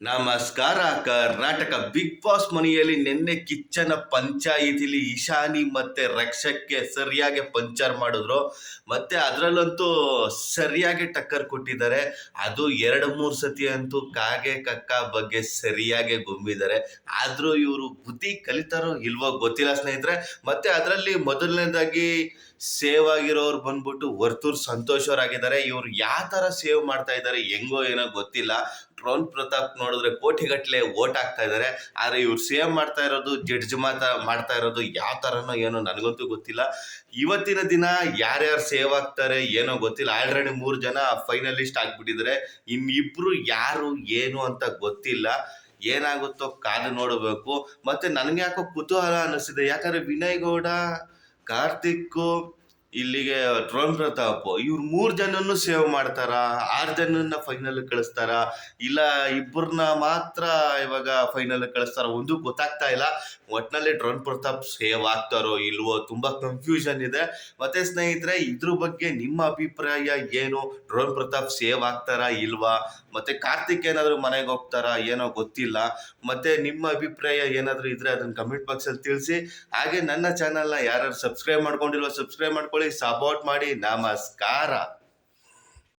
ನಮಸ್ಕಾರ, Karnataka big boss ಮನೆಯಲ್ಲಿ ನಿನ್ನೆ ಕಿಚ್ಚನ ಪಂಚಾಯಿತಿಲಿ ಇಶಾನಿ ಮತ್ತೆ ರಕ್ಷಕ್ಕೆ ಸರಿಯಾಗಿ ಪಂಚರ್ ಮಾಡಿದ್ರು. ಮತ್ತೆ ಅದರಲ್ಲಂತೂ ಸರಿಯಾಗಿ ಟಕ್ಕರ್ ಕೊಟ್ಟಿದ್ದಾರೆ. ಅದು ಎರಡು ಮೂರು ಸತಿ ಅಂತೂ ಕಾಗೆ ಕಕ್ಕ ಬಗ್ಗೆ ಸರಿಯಾಗಿ ಗುಮ್ಮಿದ್ದಾರೆ. ಆದರೂ ಇವರು ಬುದ್ಧಿ ಕಲಿತಾರೋ ಇಲ್ವೋ ಗೊತ್ತಿಲ್ಲ ಸ್ನೇಹಿತರೆ. ಮತ್ತೆ ಅದರಲ್ಲಿ ಮೊದಲನೇದಾಗಿ ಸೇವ್ ಆಗಿರೋರು ಬಂದ್ಬಿಟ್ಟು ವರ್ತೂರ್ ಸಂತೋಷ್ ಅವರಾಗಿದ್ದಾರೆ. ಇವ್ರು ಯಾವ ತರ ಸೇವ್ ಮಾಡ್ತಾ ಇದ್ದಾರೆ ಹೆಂಗೋ ಏನೋ ಗೊತ್ತಿಲ್ಲ. ಡ್ರೋನ್ ಪ್ರತಾಪ್ ನೋಡಿದ್ರೆ ಕೋಟಿಗಟ್ಟಲೆ ಓಟ್ ಆಗ್ತಾ ಇದ್ದಾರೆ ಆದ್ರೆ ಇವ್ರು ಸೇವ್ ಮಾಡ್ತಾ ಇರೋದು, ಜಡ್ಜ್ ಮಾತಾ ಮಾಡ್ತಾ ಇರೋದು ಯಾವ ತರನೋ ಏನೋ ನನಗಂತೂ ಗೊತ್ತಿಲ್ಲ. ಇವತ್ತಿನ ದಿನ ಯಾರ್ಯಾರು ಸೇವ್ ಆಗ್ತಾರೆ ಏನೋ ಗೊತ್ತಿಲ್ಲ. ಆಲ್ರೆಡಿ ಮೂರು ಜನ ಫೈನಲಿಸ್ಟ್ ಆಗ್ಬಿಟ್ಟಿದ್ದಾರೆ ಇನ್ನಿಬ್ರು ಯಾರು ಏನು ಅಂತ ಗೊತ್ತಿಲ್ಲ. ಏನಾಗುತ್ತೋ ಕಾದು ನೋಡಬೇಕು. ಮತ್ತೆ ನನಗೆ ಯಾಕೋ ಕುತೂಹಲ ಅನ್ನಿಸ್ತಿದೆ ಯಾಕಂದ್ರೆ ವಿನಯ್ ಗೌಡ, ಕಾರ್ತಿಕ್ ಇಲ್ಲಿಗೆ ಡ್ರೋನ್ ಪ್ರತಾಪ್, ಇವ್ರು ಮೂರು ಜನನ್ನು ಸೇವ್ ಮಾಡ್ತಾರ? ಆರು ಜನನ್ನ ಫೈನಲ್ ಕಳಿಸ್ತಾರ? ಇಲ್ಲ ಇಬ್ಬರನ್ನ ಮಾತ್ರ ಇವಾಗ ಫೈನಲ್ ಕಳಿಸ್ತಾರ? ಒಂದು ಗೊತ್ತಾಗ್ತಾ ಇಲ್ಲ. ಒಟ್ನಲ್ಲಿ ಡ್ರೋನ್ ಪ್ರತಾಪ್ ಸೇವ್ ಆಗ್ತಾರೋ ಇಲ್ವೋ ತುಂಬಾ ಕನ್ಫ್ಯೂಷನ್ ಇದೆ. ಮತ್ತೆ ಸ್ನೇಹಿತರೆ, ಇದ್ರ ಬಗ್ಗೆ ನಿಮ್ಮ ಅಭಿಪ್ರಾಯ ಏನು? ಡ್ರೋನ್ ಪ್ರತಾಪ್ ಸೇವ್ ಆಗ್ತಾರಾ ಇಲ್ವಾ? ಮತ್ತೆ ಕಾರ್ತಿಕ್ ಏನಾದರೂ ಮನೆಗೆ ಹೋಗ್ತಾರಾ? ಏನೋ ಗೊತ್ತಿಲ್ಲ. ಮತ್ತೆ ನಿಮ್ಮ ಅಭಿಪ್ರಾಯ ಏನಾದರೂ ಇದ್ರೆ ಅದನ್ನ ಕಮೆಂಟ್ ಬಾಕ್ಸ್ ಅಲ್ಲಿ ತಿಳಿಸಿ. ಹಾಗೆ ನನ್ನ ಚಾನೆಲ್ನ ಯಾರು ಸಬ್ಸ್ಕ್ರೈಬ್ ಮಾಡ್ಕೊಂಡಿಲ್ವ ಸಬ್ಸ್ಕ್ರೈಬ್ ಮಾಡ್ಕೊಳ್ಳಿ ಸಪೋರ್ಟ್ ಮಾಡಿ ನಮಸ್ಕಾರ.